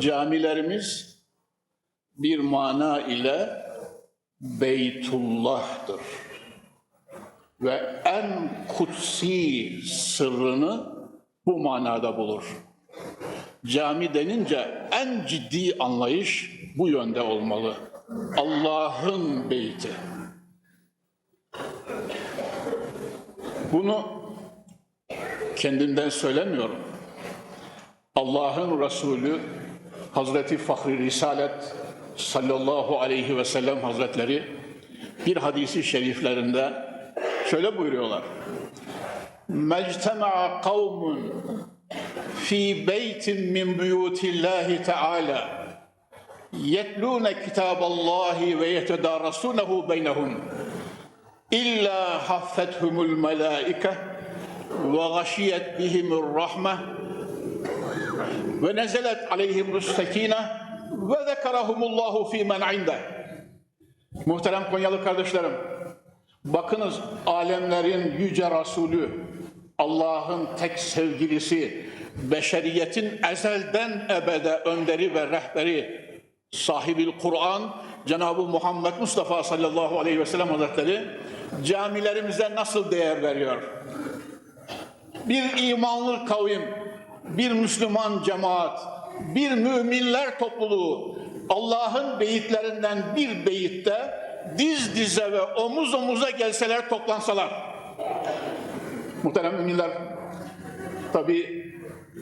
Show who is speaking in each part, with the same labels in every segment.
Speaker 1: Camilerimiz bir mana ile Beytullah'tır. Ve en kutsi sırrını bu manada bulur. Cami denince en ciddi anlayış bu yönde olmalı. Allah'ın beyti. Bunu kendimden söylemiyorum. Allah'ın Resulü Hazreti Fahri Risalet sallallahu aleyhi ve sellem Hazretleri bir hadisi şeriflerinde şöyle buyuruyorlar. Mectema'a kavmun fi beytin min buyutillahi teala yetlûne kitaballahi ve yetedarasunehu beynehum illa haffethumul melaike ve gashiyet bihimur rahme ve nezelet aleyhimus sekine ve zekerahumullahu fi men inde. Muhterem Konyalı kardeşlerim, bakınız alemlerin yüce Resulü, Allah'ın tek sevgilisi, beşeriyetin ezelden ebede önderi ve rehberi, sahibil Kur'an, Cenab-ı Muhammed Mustafa sallallahu aleyhi ve sellem Hazretleri camilerimize nasıl değer veriyor? Bir imanlı kavim, bir Müslüman cemaat, bir müminler topluluğu Allah'ın beyitlerinden bir beyitte diz dize ve omuz omuza gelseler toplansalar. Muhterem müminler, tabi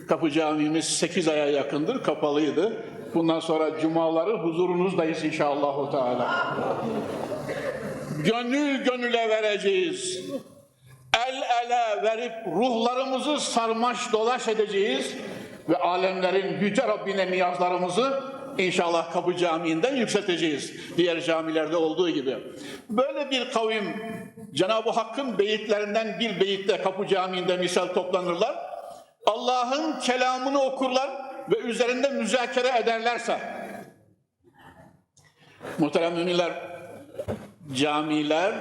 Speaker 1: kapı camimiz 8 aya yakındır, kapalıydı. Bundan sonra cumaları huzurunuzdayız inşallah. Teala. Gönül gönüle vereceğiz. El ele verip ruhlarımızı sarmaş dolaş edeceğiz ve alemlerin yüce Rabbine niyazlarımızı inşallah Kapı Camii'nden yükselteceğiz. Diğer camilerde olduğu gibi. Böyle bir kavim Cenab-ı Hakk'ın beyitlerinden bir beyitte Kapı Camii'nde misal toplanırlar. Allah'ın kelamını okurlar ve üzerinde müzakere ederlerse muhterem müminler camiler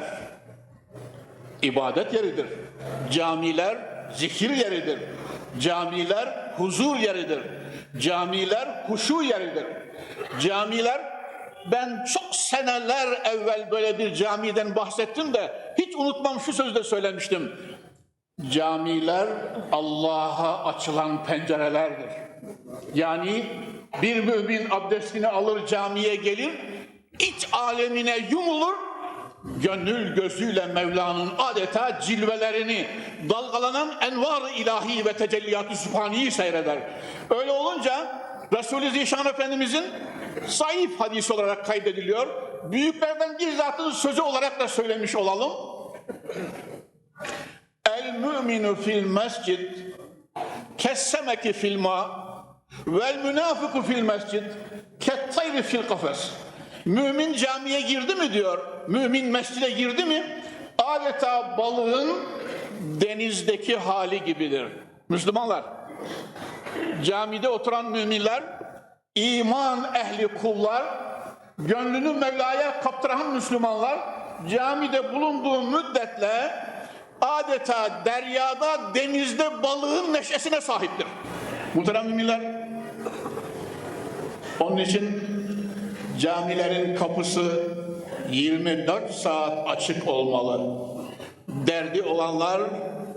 Speaker 1: ibadet yeridir. Camiler zikir yeridir. Camiler huzur yeridir. Camiler huşu yeridir. Camiler ben çok seneler evvel böyle bir camiden bahsettim de hiç unutmam şu sözde söylemiştim. Camiler Allah'a açılan pencerelerdir. Yani bir mümin abdestini alır camiye gelir, iç alemine yumulur, gönül gözüyle Mevla'nın adeta cilvelerini, dalgalanan envar ilahi ve tecelliyat-ı sübhaniyi seyreder. Öyle olunca Resul-i Zişan Efendimizin zayıf hadis olarak kaydediliyor. Büyüklerden bir zatın sözü olarak da söylemiş olalım. El müminu fil mescid kessemeki fil ma vel münafıku fil mescid kettayri fil kafes. Mümin camiye girdi mi diyor, mümin mescide girdi mi adeta balığın denizdeki hali gibidir. Müslümanlar, camide oturan müminler, iman ehli kullar, gönlünü Mevla'ya kaptıran Müslümanlar, camide bulunduğu müddetle adeta deryada, denizde balığın neşesine sahiptir. Muhterem müminler, onun için camilerin kapısı 24 saat açık olmalı. Derdi olanlar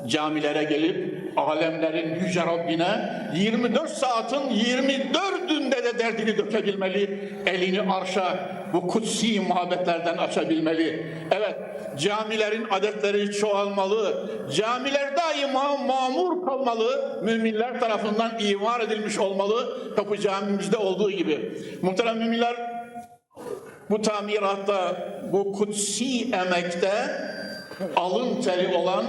Speaker 1: camilere gelip alemlerin yüce Rabbine 24 saatin 24'ünde de derdini dökebilmeli. Elini arşa bu kutsi muhabbetlerden açabilmeli. Evet camilerin adetleri çoğalmalı. Camiler daima mamur kalmalı. Müminler tarafından imar edilmiş olmalı. Kapı camimizde olduğu gibi. Muhterem müminler bu tamiratta, bu kutsi emekte alın teri olan,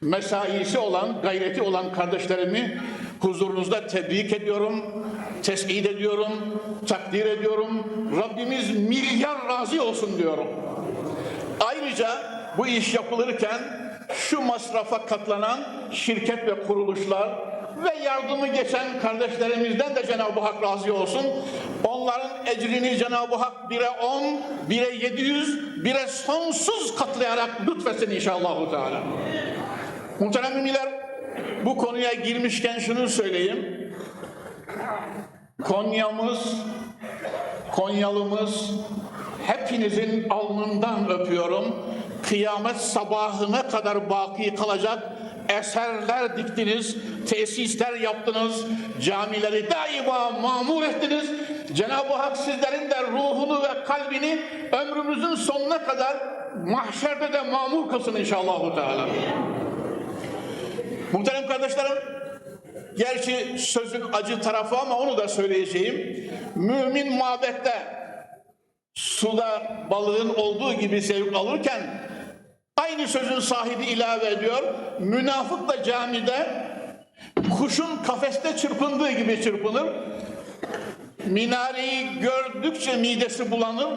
Speaker 1: mesaisi olan, gayreti olan kardeşlerimi huzurunuzda tebrik ediyorum, tespit ediyorum, takdir ediyorum. Rabbimiz milyar razı olsun diyorum. Ayrıca bu iş yapılırken şu masrafa katlanan şirket ve kuruluşlar ve yardımı geçen kardeşlerimizden de Cenab-ı Hak razı olsun. Onların ecrini Cenab-ı Hak bire on, bire yedi yüz, bire sonsuz katlayarak lütfetsin inşallah. Teala. Muhterem müminler, bu konuya girmişken şunu söyleyeyim. Konya'mız, Konyalımız hepinizin alnından öpüyorum. Kıyamet sabahına kadar baki kalacak eserler diktiniz, tesisler yaptınız, camileri daima mamur ettiniz. Cenab-ı Hak sizlerin de ruhunu ve kalbini ömrümüzün sonuna kadar mahşerde de mamur kılsın inşallah. Teala. Muhterem kardeşlerim, gerçi sözün acı tarafı ama onu da söyleyeceğim. Mümin mabette suda balığın olduğu gibi zevk alırken aynı sözün sahibi ilave ediyor. Münafık da camide kuşun kafeste çırpındığı gibi çırpınır. Minareyi gördükçe midesi bulanır,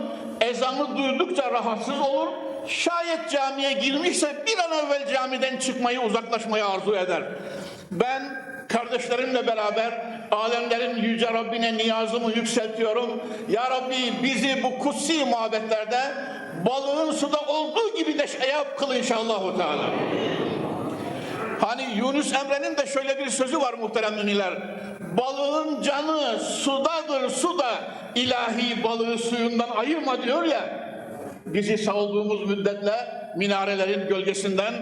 Speaker 1: ezanı duydukça rahatsız olur. Şayet camiye girmişse bir an evvel camiden çıkmayı, uzaklaşmayı arzu eder. Ben kardeşlerimle beraber alemlerin yüce Rabbine niyazımı yükseltiyorum. Ya Rabbi bizi bu kutsi muhabbetlerde balığın suda olduğu gibi de şey yap kıl inşallah. Teala. Hani Yunus Emre'nin de şöyle bir sözü var muhterem müminler. Balığın canı sudadır suda ilahi balığı suyundan ayırma diyor ya. Bizi savduğumuz müddetle minarelerin gölgesinden,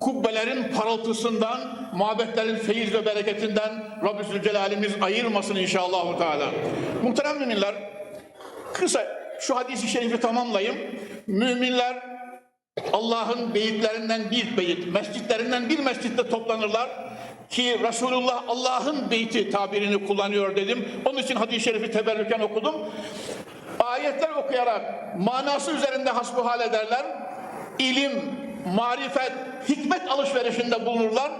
Speaker 1: kubbelerin parıltısından, mabetlerin feyiz ve bereketinden Rabbü Zülcelal'imiz ayırmasın inşallah. Teala. Muhterem müminler, kısa şu hadisi şerifi tamamlayayım. Müminler Allah'ın beyitlerinden bir beyit, mescitlerinden bir mescitte toplanırlar ki Resulullah Allah'ın beyti tabirini kullanıyor dedim. Onun için hadis-i şerifi teberrüken okudum. Ayetler okuyarak manası üzerinde hasbuhal ederler. İlim, marifet, hikmet alışverişinde bulunurlar.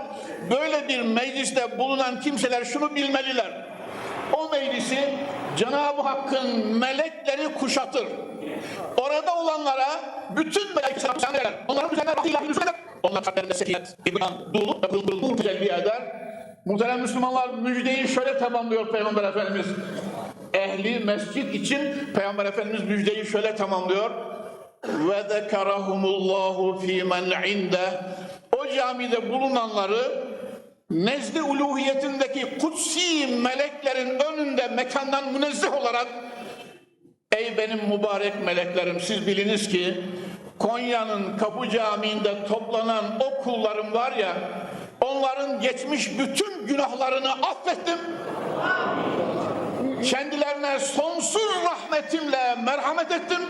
Speaker 1: Böyle bir mecliste bulunan kimseler şunu bilmeliler. O meclisi Cenab-ı Hakk'ın melekleri kuşatır. Orada olanlara bütün melekler. Onların üzerine onlar kalplerinde sekinet, iman, dolu ve pırıl pırıl tecelli eder. Muhterem Müslümanlar müjdeyi şöyle tamamlıyor Peygamber Efendimiz. Ehli mescit için Peygamber Efendimiz müjdeyi şöyle tamamlıyor. Ve zekerahumullahu fî men inde. O camide bulunanları nezd-i uluhiyetindeki kutsi meleklerin önünde mekandan münezzeh olarak Ey benim mübarek meleklerim siz biliniz ki Konya'nın Kapı Camii'nde toplanan o kullarım var ya onların geçmiş bütün günahlarını affettim. Kendilerine sonsuz rahmetimle merhamet ettim.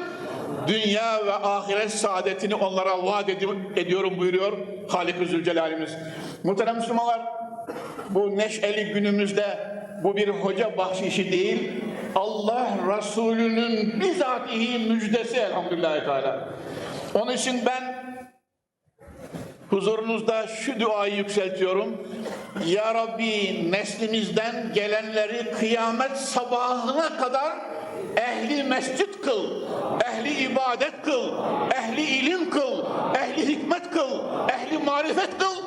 Speaker 1: Dünya ve ahiret saadetini onlara vaat edi- ediyorum buyuruyor Halik-i Zülcelal'imiz. Muhterem Müslümanlar bu neşeli günümüzde bu bir hoca bahşişi değil, Allah Resulü'nün bizatihi müjdesi elhamdülillahi teala. Onun için ben huzurunuzda şu duayı yükseltiyorum. Ya Rabbi neslimizden gelenleri kıyamet sabahına kadar ehli mescit kıl, ehli ibadet kıl, ehli ilim kıl, ehli hikmet kıl, ehli marifet kıl.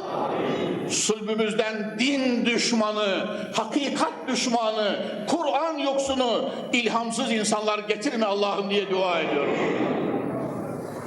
Speaker 1: Sulbümüzden din düşmanı, hakikat düşmanı, Kur'an yoksunu, ilhamsız insanlar getirme Allah'ım diye dua ediyorum.